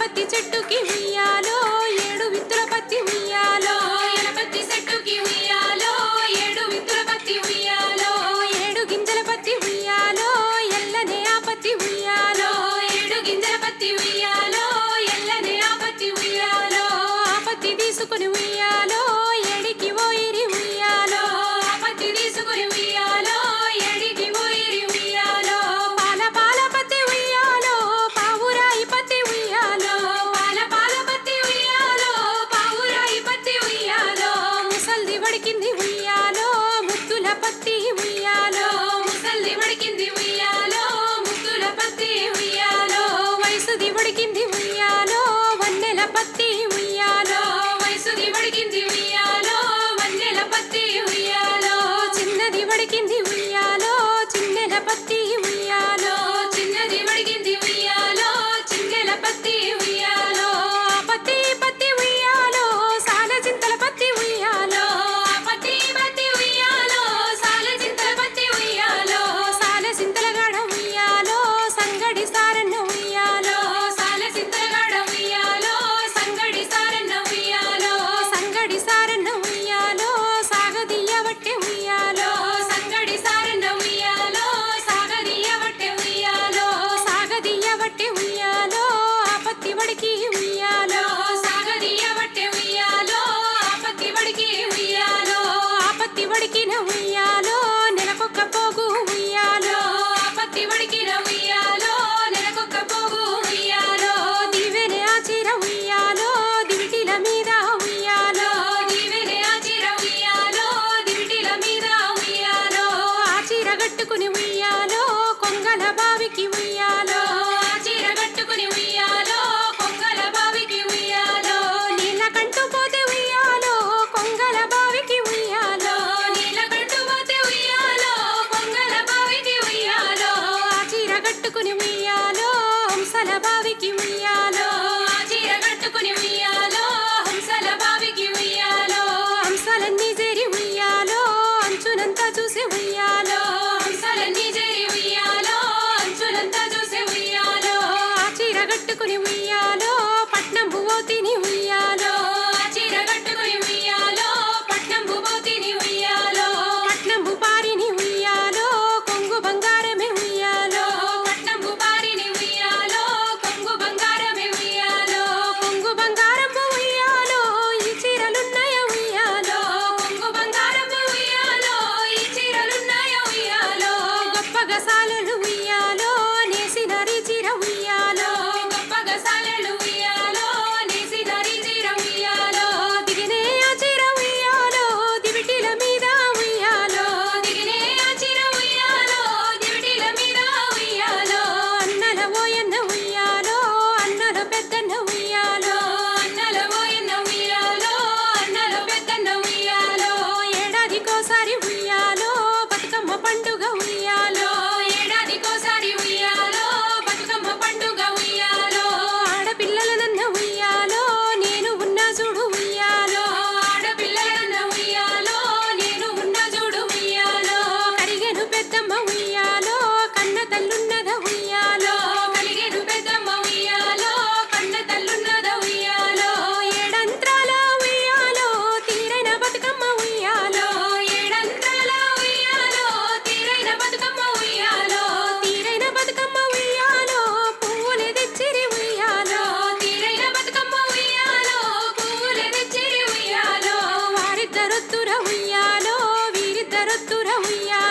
పత్తి చెట్టుకి ఉయ్యాలో ఏడు విత్తుల పత్తి ఉయ్యాలో ఎనపత్తి చెట్టుకి ఉయ్యాలో ఏడు విత్తుల పత్తి ఉయ్యాలో ఏడు గింజల పత్తి ఉయ్యాలో ఎల్లనే ఆ పత్తి ఉయ్యాలో ఏడు గింజల పత్తి ఉయ్యాలో ఎల్లనే ఆ పత్తి ఉయ్యాలో ఆ పత్తి తీసుకుని ఉయ్యాలో ఏడికి ఓయిరి ఉయ్యాలో ఆ పత్తి తీసుకుని ఉయ్యాలో ఏడి గురించి ఉయ్యాలో మంజెల పత్తి ఉయ్యాలో చిన్నది వడికింది ఉయ్యాలో చిన్నెల పత్తి ఉయ్యాలో చిన్నది వడికింది ఉయ్యాలో చిన్నెల పత్తి ఉయ్యాలో పత్తి పత్తి ఉయ్యాలో సాల చింతల పత్తి ఉయ్యాలో పత్తి పత్తి ఉయ్యాలో సాల చింతల పత్తి ఉయ్యాలో సాల చింతల గడ ఉయ్యాలో సంగడి సారన్న ఉయ్యాలో. కట్టుకుని ఉయ్యాలో పట్నం తిని ఉయ్యాలో. తల్లున్నద ఉయ్యాలో కలిగేడు పెద్దమ్మ ఉయ్యాలో కన్న తల్లున్నద ఉయ్యాలో ఏడంత్రాల ఉయ్యాలో ఉయ్యాలో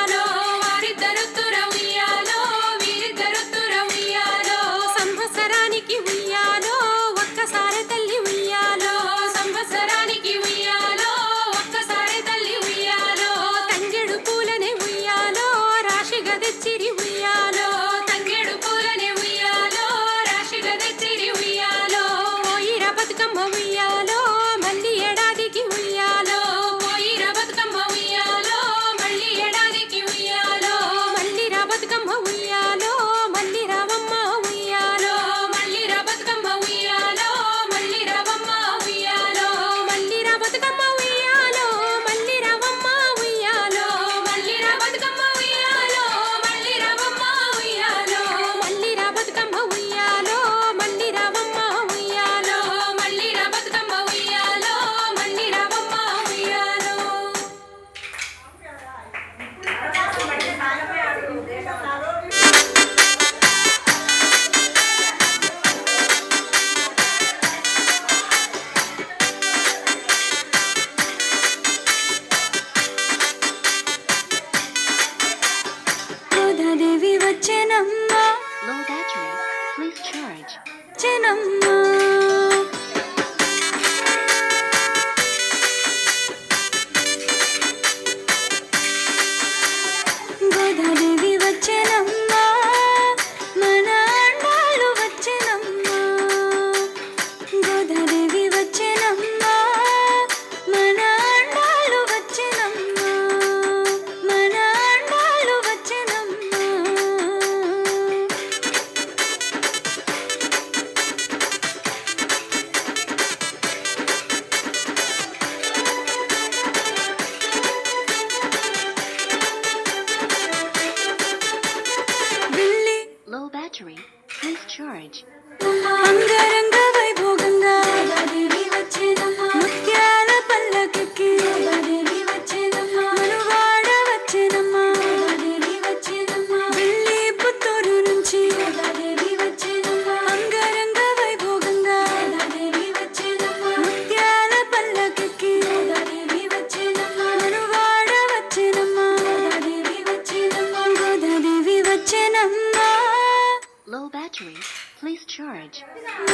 Mamma Mia! Please charge. Good.